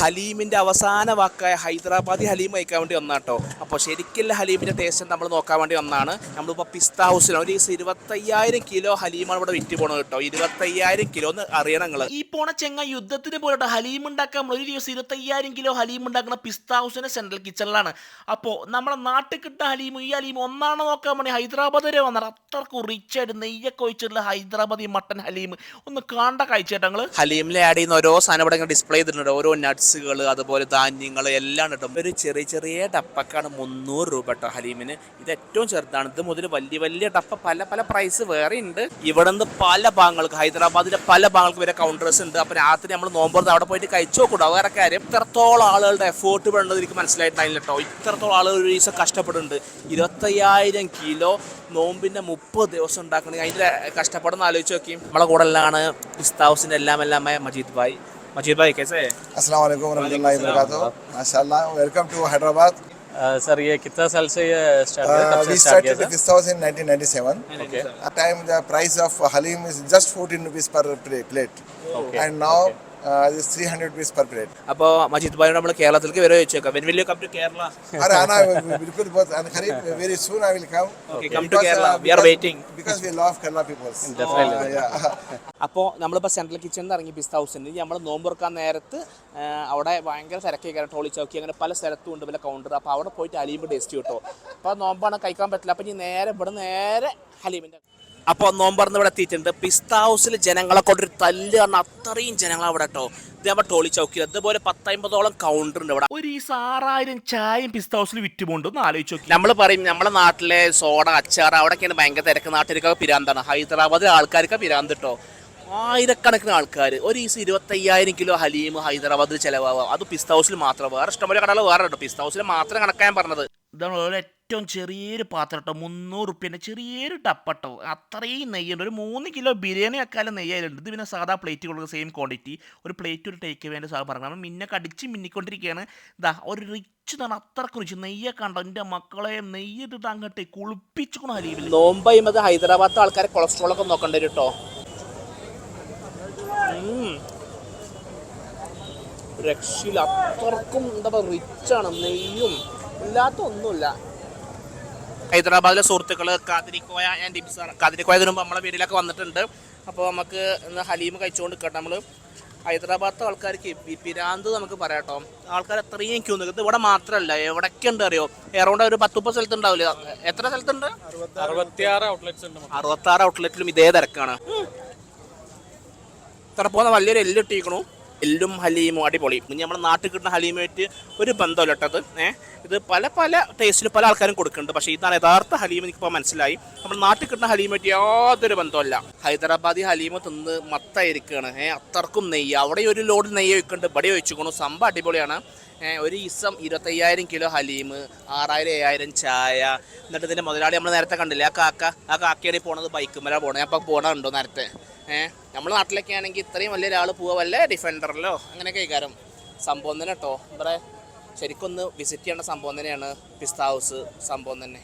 ഹലീമിന്റെ അവസാന വാക്കായ ഹൈദരാബാദി ഹലീം കഴിക്കാൻ വേണ്ടി വന്നാട്ടോ. അപ്പോൾ ശരിക്കുള്ള ഹലീമിന്റെ ടേസ്റ്റ് നമ്മൾ നോക്കാൻ വേണ്ടി വന്നാണ്. നമ്മളിപ്പോൾ പിസ്ത ഹൗസിൽ ഒരു ദിവസം ഇരുപത്തയ്യായിരം കിലോ ഹലീമാണ് ഇവിടെ വിറ്റ് പോണത് കേട്ടോ. ഇരുപത്തയ്യായിരം കിലോ എന്ന് അറിയണം നിങ്ങൾ ഈ പോണ ചെങ്ങ യുദ്ധത്തിന് പോലെട്ടോ ഹലീം ഉണ്ടാക്കാൻ നമ്മൾ ഒരു ദിവസം ഇരുപത്തയ്യായിരം കിലോ ഹലീം ഉണ്ടാക്കുന്ന പിസ്ത ഹൗസിന്റെ സെൻട്രൽ കിച്ചണിലാണ് അപ്പോൾ നമ്മുടെ നാട്ടിൽ കിട്ടുന്ന ഹലീമും ഈ ഹലീം ഒന്നാണ് നോക്കാൻ വേണ്ടി ഹൈദരാബാദ് വരെ വന്നത് അത്രക്കും റിച്ച് ആയിട്ട് നെയ്യൊക്കെ ഒഴിച്ചിട്ടുള്ള ഹൈദരാബാദി മട്ടൻ ഹലീം. ഒന്ന് കാണ്ട കാഴ്ച ഞങ്ങൾ ഹലീമിൽ ആഡ് ചെയ്യുന്ന ഓരോ സാധനം ഇവിടെ ഡിസ്പ്ലേ ചെയ്തിട്ടുണ്ട്. ഓരോ നട്ട്സുകൾ അതുപോലെ ധാന്യങ്ങൾ എല്ലാം ഇട്ടും ഒരു ചെറിയ ചെറിയ ഡപ്പക്കാണ് മുന്നൂറ് രൂപ കേട്ടോ ഹലീമിന്. ഇത് ഏറ്റവും ചെറുതാണ്. ഇത് മുതൽ വലിയ വലിയ ഡപ്പ പല പല പ്രൈസ് വേറെ ഉണ്ട് ഇവിടെ നിന്ന് പല ഭാഗങ്ങൾക്ക് ഹൈദരാബാദിലെ പല ഭാഗങ്ങൾക്ക് വരെ കൗണ്ടേഴ്സ് ഉണ്ട് അപ്പോൾ രാത്രി നമ്മൾ നോമ്പോർന്ന് അവിടെ പോയിട്ട് കഴിച്ചു നോക്കൂട്ടോ വേറെ കാര്യം ഇത്രത്തോളം ആളുകളുടെ എഫേർട്ട് വേണ്ടത് എനിക്ക് മനസ്സിലായിട്ടായില്ല കേട്ടോ ഇത്രത്തോളം ആളുകൾ ഒരു ദിവസം കഷ്ടപ്പെടുന്നുണ്ട്. ഇരുപത്തയ്യായിരം കിലോ നോമ്പിന്റെ മുപ്പത് ദിവസം ഉണ്ടാക്കണമെങ്കിൽ അതിന്റെ കഷ്ടപ്പെടുന്ന ആലോചിച്ച് നോക്കി നമ്മളെ കൂടെ എല്ലാമാണ് ഹൗസിന്റെ എല്ലാം എല്ലാം മജീദ് ഭായ്. मजीद भाई कैसे हैं? अस्सलाम वालेकुम रहमतुल्लाहि वबरकातुहू। माशाल्लाह वेलकम टू हैदराबाद। सर ये कितना साल से ये स्टार्ट किया कब स्टार्ट किया था? 1997 okay time the price of haleem is just 14 rupees per plate and now it's 300 rupees per plate. അപ്പോൾ മജീദ് ഭായി നമ്മൾ കേരളത്തിലേക്ക് വരെ വെച്ചേക്കാം when will you come to Kerala Or Anna, Bilkul both, and Kharif, very soon I will come. Okay, come to Kerala. Uh, we are waiting. Because we love Kerala people. Definitely. Uh, yeah. അപ്പോൾ നമ്മളിപ്പോൾ central കിച്ചണിൽ നിന്ന് ഇറങ്ങി പിസ്ത ഹൗസിൽ നിന്ന് നമ്മൾ നോമ്പ് തുറക്കാൻ നേരത്ത് ആ, അവിടെ ഭയങ്കര തിരക്കൊക്കെ ടോളി ചൗക്കി അങ്ങനെ പല സ്ഥലത്തും ഉണ്ട് പല കൗണ്ടർ അപ്പോൾ അവിടെ പോയിട്ട് ഹലീമിന്റെ ടേസ്റ്റ് കിട്ടും അപ്പോൾ നോമ്പാണ് കഴിക്കാൻ പറ്റില്ല അപ്പോൾ ഇനി നേരെ ഇവിടെ നേരെ ഹലീമിന്റെ അപ്പോൾ നോമ്പറന്ന് ഇവിടെ എത്തിയിട്ടുണ്ട്. പിസ്ത ഹൗസിൽ ജനങ്ങളെ കൊണ്ടൊരു തല്ല് കാരണം അത്രയും ജനങ്ങൾ അവിടെ കേട്ടോ ഇതേപോലെ ടോളി ചൗക്കിൽ അതുപോലെ പത്തമ്പതോളം കൗണ്ടർ ഉണ്ട് ഇവിടെ. ഒരു ആറായിരം ചായയും പിസ്ത ഹൗസിൽ വിറ്റുപോണ്ട് ഒന്ന് ആലോചിച്ച് നോക്കി. നമ്മൾ പറയും നമ്മുടെ നാട്ടിലെ സോഡ അച്ചാർ അവിടെയൊക്കെയാണ് ഭയങ്കര തിരക്ക്. നാട്ടിലേക്കൊക്കെ പിരാന്താണ് ഹൈദരാബാദിലെ ആൾക്കാർക്ക് പിരാന്ത് കേട്ടോ ആയിരക്കണക്കിന് ആൾക്കാർ ഒരു ഈസ് ഇരുപത്തയ്യായിരം കിലോ ഹലീം ഹൈദരാബാദിൽ ചിലവാകാം അത് പിസ്ത ഹൗസിൽ മാത്രം. വേറെ ഇഷ്ടംപോലെ കടകൾ വേറെ കേട്ടോ പിസ്ത ഹൗസിൽ മാത്രം കണക്കാൻ പറഞ്ഞത്. ഇതാണ് ഒരു ഏറ്റവും ചെറിയൊരു പാത്രം കേട്ടോ മുന്നൂറ് റുപ്യന്റെ ചെറിയൊരു ടപ്പട്ടോ. അത്രയും നെയ്യുണ്ട്. ഒരു മൂന്ന് കിലോ ബിരിയാണി വെക്കാലും നെയ്യായിട്ടുണ്ട്. ഇത് പിന്നെ സാധാ പ്ലേറ്റ് കൊടുക്കുന്ന സെയിം ക്വാണ്ടിറ്റി ഒരു പ്ലേറ്റ് ഒരു ടേക്ക് വേണ്ട സാധനം പറഞ്ഞു നമ്മൾ മിന്നെ കടിച്ച് മിന്നിക്കൊണ്ടിരിക്കുകയാണ്. ഇതാ ഒരു റിച്ച് തന്നെ അത്രയ്ക്ക് റിച്ച് നെയ്യൊക്കെ കണ്ടോ? എന്റെ മക്കളെ നെയ്യിട്ടിട്ട് അങ്ങോട്ട് കുളിപ്പിച്ചുകൊണ്ട് ഹരീവിൽ നോമ്പ് ഹൈദരാബാദ് ആൾക്കാരെ കൊളസ്ട്രോൾ ഒക്കെ വരും കേട്ടോ രക്ഷയിൽ അത്രക്കും എന്താ പറയുക റിച്ചാണ് നെയ്യും ഇല്ലാത്ത ഒന്നുമില്ല ഹൈദരാബാദിലെ സുഹൃത്തുക്കൾ കാതിരിക്കോയ ആൻഡ് ഇബ്സാർ കാതിരിക്കോയ തരുമ്പോൾ നമ്മളെ വീട്ടിലൊക്കെ വന്നിട്ടുണ്ട്. അപ്പോൾ നമുക്ക് ഇന്ന് ഹലീം കഴിച്ചുകൊണ്ട് കേട്ടോ നമ്മൾ ഹൈദരാബാദത്തെ ആൾക്കാർക്ക് പിരാന്ത് നമുക്ക് പറയാട്ടോ കേട്ടോ. ആൾക്കാർ എത്രയും ക്യൂ നിൽക്കുന്നത് ഇവിടെ മാത്രമല്ല എവിടൊക്കെ ഉണ്ട് അറിയോ? എറൗണ്ട് ഒരു പത്ത് മുപ്പത് സ്ഥലത്തുണ്ടാവില്ല? എത്ര സ്ഥലത്തുണ്ട്? അറുപത്തി ആറ് ഔട്ട്ലെറ്റിലും ഇതേ തിരക്കാണ്. ഇത്ര പോകുന്ന വലിയൊരു എല്ല് ഇട്ടിരിക്കണു എല്ലും ഹലീമും അടിപൊളി. ഇനി നമ്മുടെ നാട്ടിൽ കിട്ടുന്ന ഹലീമായിട്ട് ഒരു ബന്ധമല്ല കേട്ടത് ഏഹ് ഇത് പല പല ടേസ്റ്റിൽ പല ആൾക്കാരും കൊടുക്കുന്നുണ്ട്. പക്ഷേ ഇതാണ് യഥാർത്ഥ ഹലീം എനിക്കിപ്പോൾ മനസ്സിലായി. നമ്മൾ നാട്ടിൽ കിട്ടുന്ന ഹലീമായിട്ട് യാതൊരു ബന്ധമല്ല ഹൈദരാബാദി ഹലീമ തിന്ന് മത്തായിരിക്കുകയാണ് ഏഹ് അത്രക്കും നെയ്യ്. അവിടെ ഒരു ലോഡ് നെയ്യ് വെക്കുന്നുണ്ട് ഇവിടെ വെച്ചുകൊണ്ട് സംഭവം അടിപൊളിയാണ്. ഒരു ഇസം ഇരുപത്തയ്യായിരം കിലോ ഹലീം ആറായിരം ഏഴായിരം ചായ. എന്നിട്ട് ഇതിന്റെ മുതലാളി നമ്മൾ നേരത്തെ കണ്ടില്ലേ? ആ കാക്ക ആ കാക്കയാണ് പോണത് ബൈക്കുമല പോണത് അപ്പോൾ പോണുണ്ടോ നേരത്തെ? ഏഹ് നമ്മുടെ നാട്ടിലൊക്കെ ആണെങ്കിൽ ഇത്രയും വലിയ ഒരാൾ പോവുക വല്ല ഡിഫൻഡറിലോ അങ്ങനെയൊക്കെ കൈകാരം സംഭവം തന്നെ കേട്ടോ ഇവിടെ ശരിക്കൊന്ന് വിസിറ്റ് ചെയ്യേണ്ട സംഭവം തന്നെയാണ്. പിസ്ത ഹൗസ് സംഭവം തന്നെ.